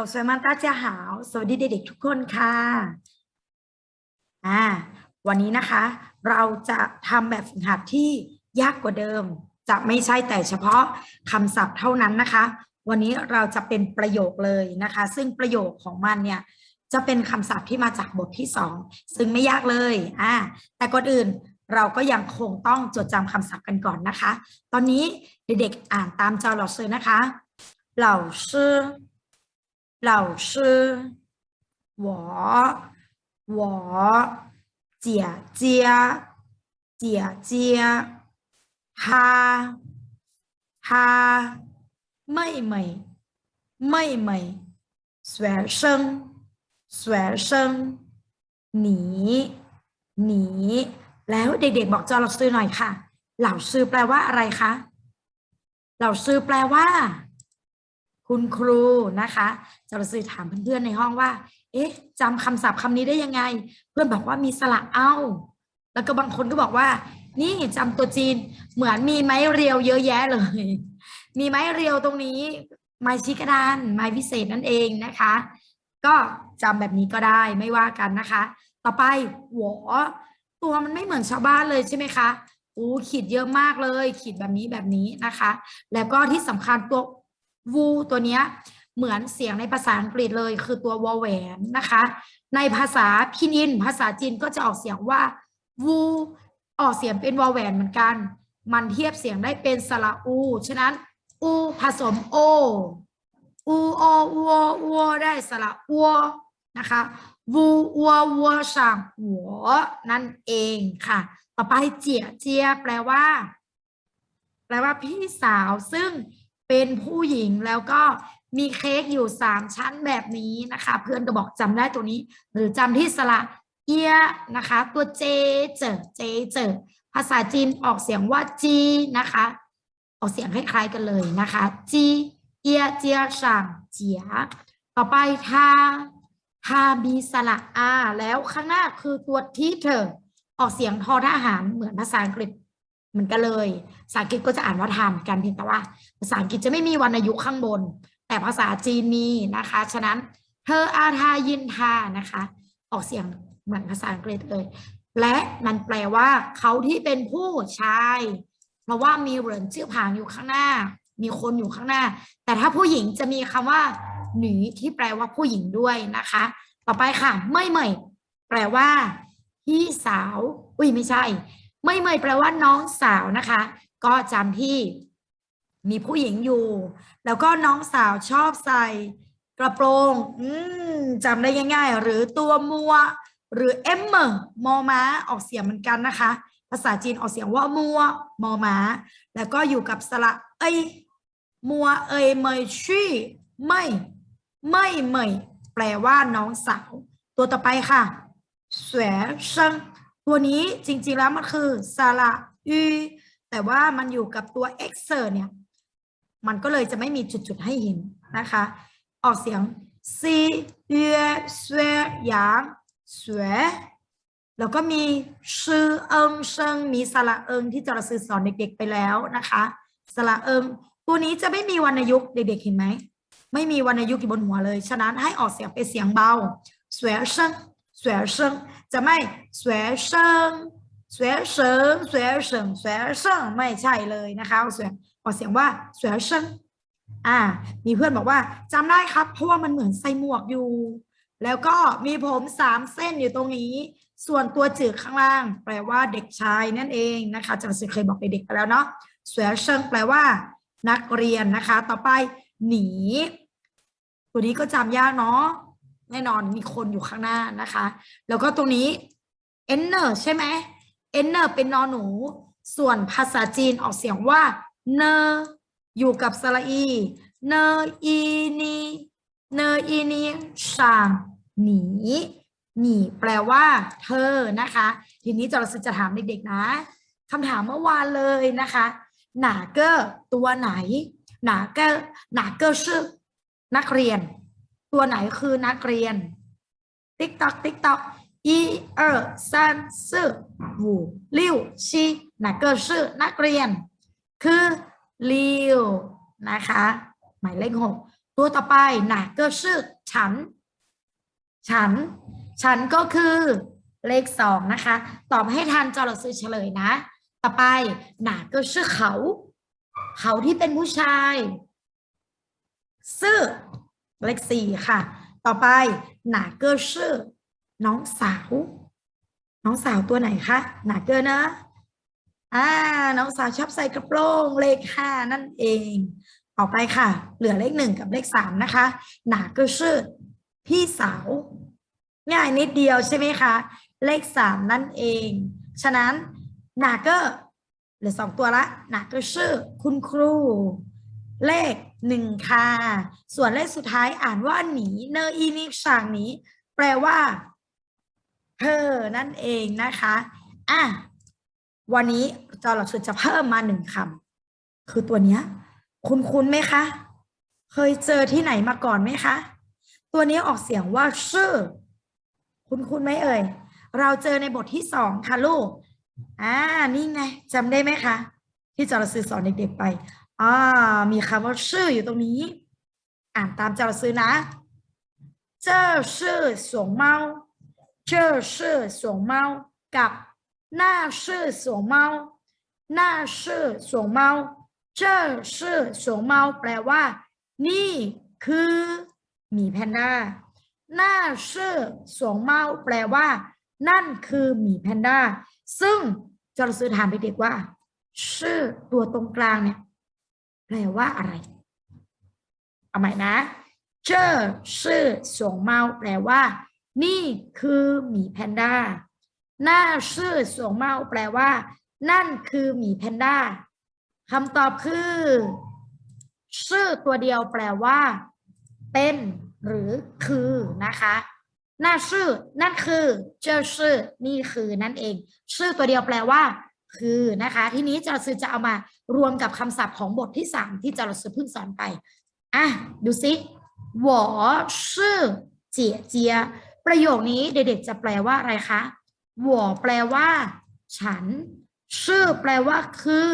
ขอบสวยมากตาเจ้าหาว สวัสดีเด็กๆทุกคนค่ะ อ่า วันนี้นะคะ เราจะทำแบบฝึกหัดที่ยากกว่าเดิม จะไม่ใช่แต่เฉพาะคำศัพท์เท่านั้นนะคะ วันนี้เราจะเป็นประโยคเลยนะคะ ซึ่งประโยคของมันเนี่ยจะเป็นคำศัพท์ที่มาจากบทที่สองซึ่งไม่ยากเลย อ่า แต่ก่อนอื่นเราก็ยังคงต้องจดจำคำศัพท์กันก่อนนะคะ ตอนนี้เด็กๆอ่านตามจอหลอดเซอร์นะคะ เหล่าชื่อ 老师，我我姐姐姐姐她她妹妹妹妹学生学生你你แล้วเด็กๆบอกจอเราซื้อหน่อยค่ะ เหล่าซื้อแปลว่าอะไรคะ เหล่าซื้อแปลว่า คุณครูนะคะจะมาสื่อถามเพื่อนๆในห้องว่า เอ๊ะจำคำศัพท์คำนี้ได้ยังไง เพื่อนบอกว่ามีสระเอา แล้วก็บางคนก็บอกว่า นี่จำตัวจีนเหมือนมีไม้เรียวเยอะแยะเลย มีไม้เรียวตรงนี้ ไม้ชี้กระดาน ไม้พิเศษนั่นเองนะคะ ก็จำแบบนี้ก็ได้ไม่ว่ากันนะคะ ต่อไปหัวตัวมันไม่เหมือนชาวบ้านเลยใช่ไหมคะอู้ขีดเยอะมากเลย ขีดแบบนี้แบบนี้นะคะ แล้วก็ที่สำคัญตัว วูตัวเนี้ยเหมือนเสียงในภาษาอังกฤษเลยคือตัววอแหวนนะคะ ในภาษาพินินภาษาจีนก็จะออกเสียงว่าวูออกเสียงเป็นวอแหวนเหมือนกัน มันเทียบเสียงได้เป็นสระอู ฉะนั้น อูผสมโอ อูโอวัววัวได้สระอัวนะคะวูวัววัวช่างหัวนั่นเองค่ะ ต่อไปเจียเจียแปลว่า แปลว่าพี่สาวซึ่ง เป็นผู้หญิงแล้วก็มีเค้กอยู่สามชั้นแบบนี้นะคะ เพื่อนก็บอกจำได้ตัวนี้ หรือจำที่สระเอียนะคะ ตัวเจเจอเจเจอภาษาจีนออกเสียงว่าจีนะคะ ออกเสียงคล้ายๆกันเลยนะคะจีเอียเจียช่างเจียต่อไปทาทามีสระอาแล้วข้างหน้าคือตัวที่เธอออกเสียงทอทหารเหมือนภาษาอังกฤษ มือนกันเลยภาษาอังกฤษก็จะอ่านว่าทำกันเพียงแต่ว่า ภาษาอังกฤษจะไม่มีวรรณยุกต์ข้างบน แต่ภาษาจีนมีนะคะ ฉะนั้นเธออาทายินทานะคะ ออกเสียงเหมือนภาษาอังกฤษเลย และมันแปลว่าเขาที่เป็นผู้ชาย เพราะว่ามีเหรินชื่อผางอยู่ข้างหน้า มีคนอยู่ข้างหน้า แต่ถ้าผู้หญิงจะมีคำว่าหนีที่แปลว่าผู้หญิงด้วยนะคะ ต่อไปค่ะ ไม่เมยแปลว่า พี่สาว อุ้ยไม่ใช่ ไม่เมยแปลว่าน้องสาวนะคะ ก็จำที่มีผู้หญิงอยู่ แล้วก็น้องสาวชอบใส่กระโปรงอืมจำได้ง่ายๆ หรือตัวมัว หรือเอ็มเมอร์มอม้าออกเสียงเหมือนกันนะคะ ภาษาจีนออกเสียงว่ามัวมอม้า แล้วก็อยู่กับสระเอยมัวเอยเมยชี่ไม่ไม่เมยแปลว่าน้องสาว ตัวต่อไปค่ะเสวยเซิง ตัวนี้จริงๆแล้วมันคือสระอูแต่ว่ามันอยู่กับตัว e x e r เนี่ย มันก็เลยจะไม่มีจุดๆให้เห็นนะคะ ออกเสียง c เอสเวยางสวยแล้วก็มีชื่อเอิงเชิงมีสระเอิงที่จราสื่อสอนเด็กๆไปแล้วนะคะสระเอิงตัวนี้จะไม่มีวรรณยุกต์เด็กๆเห็นไหม ไม่มีวรรณยุกต์อยู่บนหัวเลย ฉะนั้นให้ออกเสียงเป็นเสียงเบาสวยเชิง สวยเชิงจะไม่สวยเชิงสวยเชิงสวยเชิงสวยเชิงไม่ใช่เลยนะคะออกเสียงออกเสียงว่าสวยเชิงอ่า มีเพื่อนบอกว่าจำได้ครับ เพราะว่ามันเหมือนใส่หมวกอยู่ แล้วก็มีผมสามเส้นอยู่ตรงนี้ ส่วนตัวจืดข้างล่าง แปลว่าเด็กชายนั่นเองนะคะจังสือเคยบอกเด็กๆไปแล้วเนาะสวยเชิงแปลว่า นักเรียนนะคะ ต่อไปหนี ตัวนี้ก็จำยากเนาะ แน่นอนมีคนอยู่ข้างหน้านะคะ แล้วก็ตรงนี้ enter ใช่ไหม enter เป็นนอนหนู ส่วนภาษาจีนออกเสียงว่าเนออยู่กับสระอีเนออีนีเนออีนีช่างหนีหนีแปลว่า เธอนะคะ ทีนี้จะเราจะถามเด็กๆนะคำถามเมื่อวานเลยนะคะ หนาเกอร์ตัวไหน หนาเกอร์หนาเกอร์ชื่อนักเรียน ตัวไหนคือนักเรียน ติ๊กตอกติ๊กตอกอีเออซานซื่อหูลิวชีนักเกอร์ซื่อนักเรียน คือลิวนะคะ หมายเลขหกตัวต่อไปนักเกอร์ซื่อฉัน ฉัน ฉันก็คือเลขสองนะคะ ตอบให้ทันจอเราซื้อเฉลยนะ ต่อไปหนาก็ชื่อเขา เขาที่เป็นผู้ชาย ซื่อ เลขสี่ค่ะ ต่อไปหนาเกอร์ชื่อน้องสาว น้องสาวตัวไหนคะหนาเกอร์นะอ่าน้องสาวชอบใส่กระโปรงเลขห้านั่นเองต่อไปค่ะ เหลือเลขหนึ่งกับเลขสามนะคะ หนาเกอร์ชื่อพี่สาว ง่ายนิดเดียวใช่ไหมคะ เลขสามนั่นเอง ฉะนั้นหนาเกอร์เหลือสองตัวละหนาเกอร์ชื่อคุณครู เลขหนึ่งค่ะ ส่วนเลขสุดท้ายอ่านว่าหนีเนออีนิช่างหนีแปลว่าเธอนั่นเองนะคะอะวันนี้จอหลักสูตรจะเพิ่มมาหนึ่งคำคือตัวเนี้ย คุณคุ้นไหมคะ เคยเจอที่ไหนมาก่อนไหมคะ ตัวนี้ออกเสียงว่าชื่อ คุณคุ้นไหมเอ่ย เราเจอในบทที่สองค่ะลูกอ่านี่ไงจำได้ไหมคะ ที่จอร์ซื้อสอนเด็กๆไป อ่ามีคำว่าชื่ออยู่ตรงนี้ อ่านตามเจ้าซื้อนะเจ้าชื่อสวงเมาเจ้าชื่อสวงเมากับหน้าชื่อสวงเมาหน้าชื่อสวงเมาเจ้าชื่อสวงเมาแปลว่า นี่คือหมีแพนด้าหน้าชื่อสวงเมาแปลว่า นั่นคือหมีแพนด้าซึ่งเจ้าซื้อถามไปเด็กว่า ชื่อตัวตรงกลางเนี่ย แปลว่าอะไร เอาใหม่นะเจอชื่อสวงเมาแปลว่า นี่คือหมีแพนด้าหน้าชื่อสวงเมาแปลว่า นั่นคือหมีแพนด้าคำตอบคือชื่อตัวเดียวแปลว่า เป็น หรือคือนะคะหน้าชื่อ นั่นคือ เจ้าชื่อ นี่คือนั่นเอง ชื่อตัวเดียวแปลว่า คือนะคะ ทีนี้จรซื้อจะเอามา รวมกับคำศัพท์ของบทที่สามที่จรซื้อเพิ่งสอนไป อ่ะ ดูสิ我是姐姐ประโยคนี้เด็กๆจะแปลว่าอะไรคะ我แปลว่า ฉันชื่อแปลว่าคือ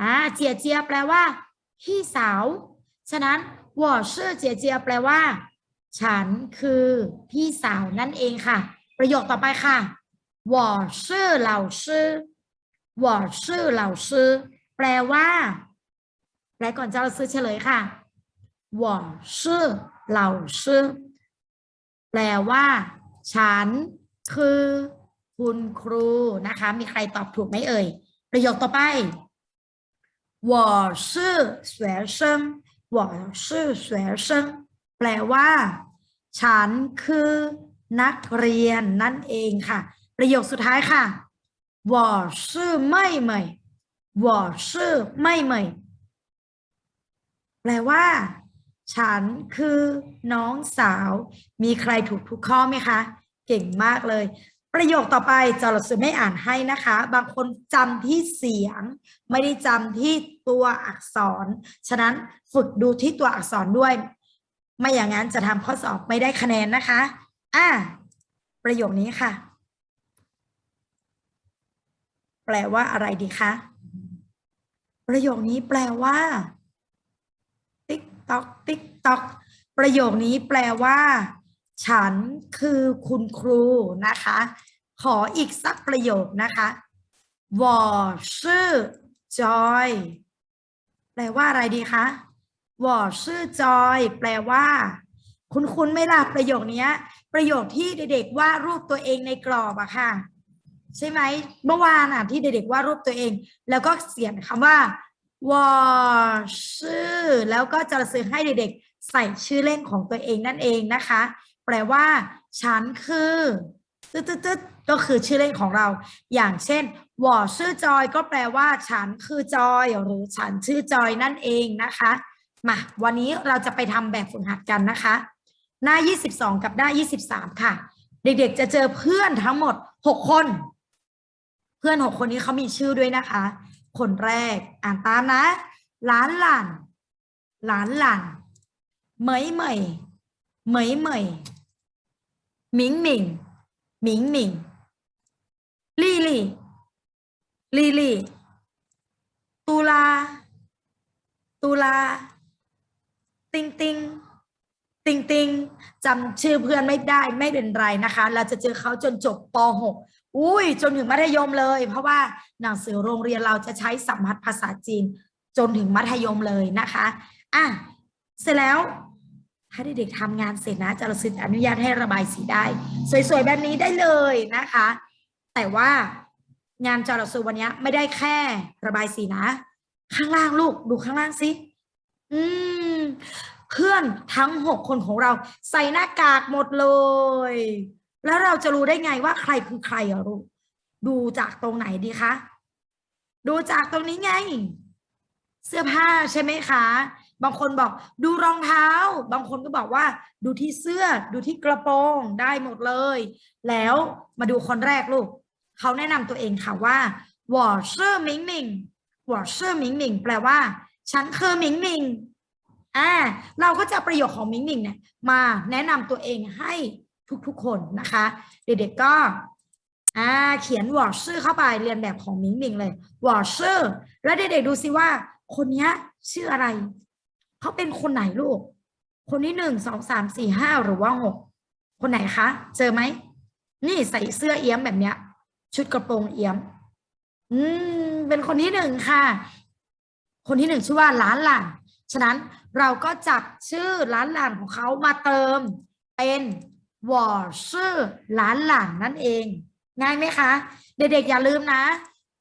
อ่าเจียเจียแปลว่า พี่สาว ฉะนั้น我是姐姐แปลว่า ฉันคือพี่สาวนั่นเองค่ะ ประโยคต่อไปค่ะ我是老师 我是老师แปลว่า แปลก่อนจะเราซื้อเฉลยค่ะ我是老师แปลว่า ฉันคือคุณครูนะคะ มีใครตอบถูกไหมเอ่ย ประโยคต่อไป我是学生我是学生แปลว่า ฉันคือนักเรียนนั่นเองค่ะ ประโยคสุดท้ายค่ะ 我是妹妹我是妹妹แปลว่า ฉันคือน้องสาว มีใครถูกทุกข้อไหมคะ เก่งมากเลย ประโยคต่อไปจอร์ซื้อไม่อ่านให้นะคะ บางคนจำที่เสียง ไม่ได้จำที่ตัวอักษร ฉะนั้นฝึกดูที่ตัวอักษรด้วย ไม่อย่างนั้นจะทำข้อสอบไม่ได้คะแนนนะคะ อ่ะ ประโยคนี้ค่ะ แปลว่าอะไรดีคะ ประโยคนี้แปลว่า ติ๊กต๊อกติ๊กต๊อกประโยคนี้แปลว่า ฉันคือคุณครูนะคะ ขออีกสักประโยคนะคะวอชื่อจอยแปลว่าอะไรดีคะวอชื่อจอยแปลว่า คุณคุณไม่ล่ะประโยคนี้ประโยคที่เด็กๆวาดรูปตัวเองในกรอบอะค่ะ ใช่ไหมเมื่อวานอะที่เด็กๆวาดรูปตัวเอง แล้วก็เขียนคำว่าวอชื่อ แล้วก็จะซื้อให้เด็กๆ ใส่ชื่อเล่นของตัวเองนั่นเองนะคะ แปลว่า ฉันคือตึ๊ดตึ๊ดตึ๊ดก็คือชื่อเล่นของเรา อย่างเช่นวอชื่อจอย ก็แปลว่า ฉันคือจอย หรือฉันชื่อจอยนั่นเองนะคะมาวันนี้เราจะไปทำแบบฝึกหัดกันนะคะ หน้า 22 กับหน้า 23 ค่ะ เด็กๆจะเจอเพื่อนทั้งหมด 6 คน พื่อน6คนนี้เขามีชื่อด้วยนะคะ คนแรกอ่านตามนะ หลานหลานหลานหลานเหมยเหมยเหมยเหมยหมิงหมิงหมิงหมิงลี่ลี่ลี่ลี่ตุลา ตุลา ติงติงจำชื่อเพื่อนไม่ได้ไม่เป็นไรนะคะ เราจะเจอเขาจนจบป .6 อุ้ยจนถึงมัธยมเลย เพราะว่าหนังสือโรงเรียนเราจะใช้สัมผัสภาษาจีน จนถึงมัธยมเลยนะคะอะเสร็จแล้วถ้าเด็กๆทำงานเสร็จนะจะรสิทธิ์อนุญาตให้ระบายสีได้ สวยๆแบบนี้ได้เลยนะคะ แต่ว่างานจรสูวันนี้ไม่ได้แค่ระบายสีนะ ข้างล่างลูกดูข้างล่างสิอืมเพื่อนทั้งหกคนของเราใส่หน้ากากหมดเลย แล้วเราจะรู้ได้ไงว่าใครคือใครอ่ะลูกดูจากตรงไหนดีคะ ดูจากตรงนี้ไง เสื้อผ้าใช่ไหมคะ บางคนบอกดูรองเท้า บางคนก็บอกว่าดูที่เสื้อ ดูที่กระโปรงได้หมดเลย แล้วมาดูคนแรกลูก เขาแนะนำตัวเองค่ะว่า我是明明我是明明แปลว่า ฉันคือหมิงหมิงอ่า เราก็จะเอาประโยคของหมิงหมิงเนี่ย มาแนะนำตัวเองให้ ทุกๆ คนนะคะ เด็กๆก็อ่าเขียนวอร์ชื่อเข้าไปเรียนแบบของมิงมิงเลยวอร์ชื่อแล้วเด็กๆดูสิว่า คนเนี้ยชื่ออะไร เขาเป็นคนไหนลูก คนที่หนึ่งสองสามสี่ห้าหรือว่าหกคนไหนคะ เจอไหม นี่ใส่เสื้อเอี้ยมแบบเนี้ย ชุดกระโปรงเอี้ยม อืม เป็นคนที่หนึ่งค่ะ คนที่หนึ่งชื่อว่าล้านหลานฉะนั้นเราก็จับชื่อล้านหลานของเขามาเติมเป็น วอชื่อล้านหลานนั่นเอง ง่ายไหมคะ เด็กๆอย่าลืมนะ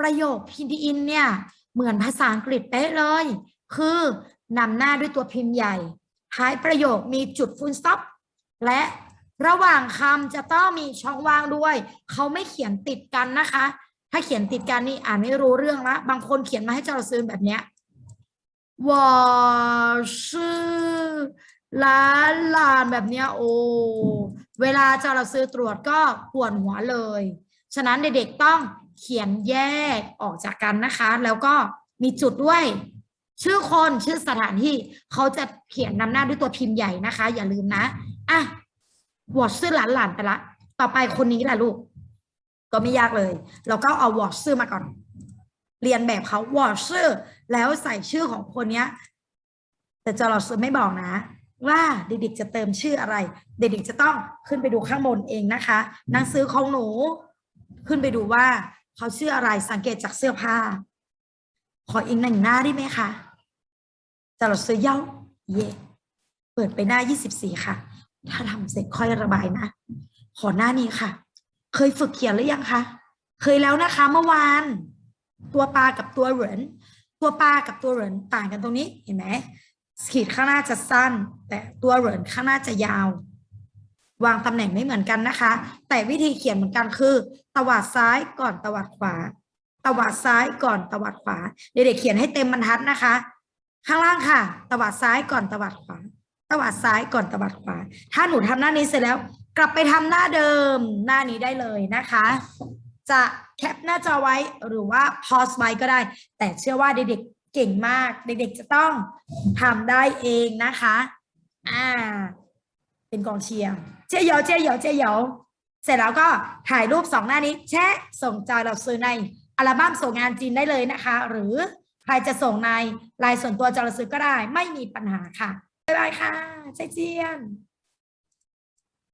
ประโยคพินทีอินเนี่ย เหมือนภาษาอังกฤษเป๊ะเลย คือนำหน้าด้วยตัวพิมพ์ใหญ่ ท้ายประโยคมีจุดฟูลสต็อปและระหว่างคำจะต้องมีช่องว่างด้วย เขาไม่เขียนติดกันนะคะ ถ้าเขียนติดกันนี่อ่านไม่รู้เรื่องละบางคนเขียนมาให้เราซื้อแบบเนี้ย我是 ล้านลานแบบเนี้ยโอ้เวลาจะเราซื้อตรวจก็ปวดหัวเลย ฉะนั้นเด็กๆต้องเขียนแยกออกจากกันนะคะ แล้วก็มีจุดด้วย ชื่อคนชื่อสถานที่เขาจะเขียนนำหน้าด้วยตัวพิมพ์ใหญ่นะคะ อย่าลืมนะอะวอชชื่อหลานหลานไปละ ต่อไปคนนี้แหละลูก ก็ไม่ยากเลยเราก็เอาวอชชื่อมาก่อน เรียนแบบเขาวอชชื่อแล้วใส่ชื่อของคนเนี้ย แต่จอเราซื้อไม่บอกนะ ว่าเด็กๆจะเติมชื่ออะไร เด็กๆจะต้องขึ้นไปดูข้างบนเองนะคะหนังสือของหนู ขึ้นไปดูว่าเขาชื่ออะไรสังเกตจากเสื้อผ้า ขออีกหนึ่งหน้าได้ไหมคะจอเราซื้อเย้าเย่เปิดไปหน้า 24 ค่ะ ถ้าทำเสร็จค่อยระบายนะ ขอหน้านี้ค่ะ เคยฝึกเขียนหรือยังคะ เคยแล้วนะคะ เมื่อวาน ตัวปลากับตัวเหรินตัวปลากับตัวเหรินต่างกันตรงนี้เห็นไหม ขีดข้างหน้าจะสั้น แต่ตัวเหรินข้างหน้าจะยาว วางตำแหน่งไม่เหมือนกันนะคะ แต่วิธีเขียนเหมือนกันคือ ตวัดซ้ายก่อนตวัดขวา ตวัดซ้ายก่อนตวัดขวา เด็กๆเขียนให้เต็มบรรทัดนะคะ ข้างล่างค่ะ ตวัดซ้ายก่อนตวัดขวา ตวัดซ้ายก่อนตวัดขวา ถ้าหนูทำหน้านี้เสร็จแล้ว กลับไปทำหน้าเดิมหน้านี้ได้เลยนะคะ จะแคปหน้าจอไว้หรือว่าพอสไว้ก็ได้ แต่เชื่อว่าเด็กๆ เก่งมาก เด็กๆจะต้องทำได้เองนะคะ อ่า เป็นกองเชียร์เจ๊เหยาเจ๊เหยาเจ๊เหยาเสร็จแล้วก็ถ่ายรูปสองหน้านี้ แชะส่งจอยเราซื้อในอัลบั้มส่งงานจีนได้เลยนะคะ หรือใครจะส่งในลน์ส่วนตัวจอยเราซื้อก็ได้ ไม่มีปัญหาค่ะบ๊ายบายค่ะใจเจียน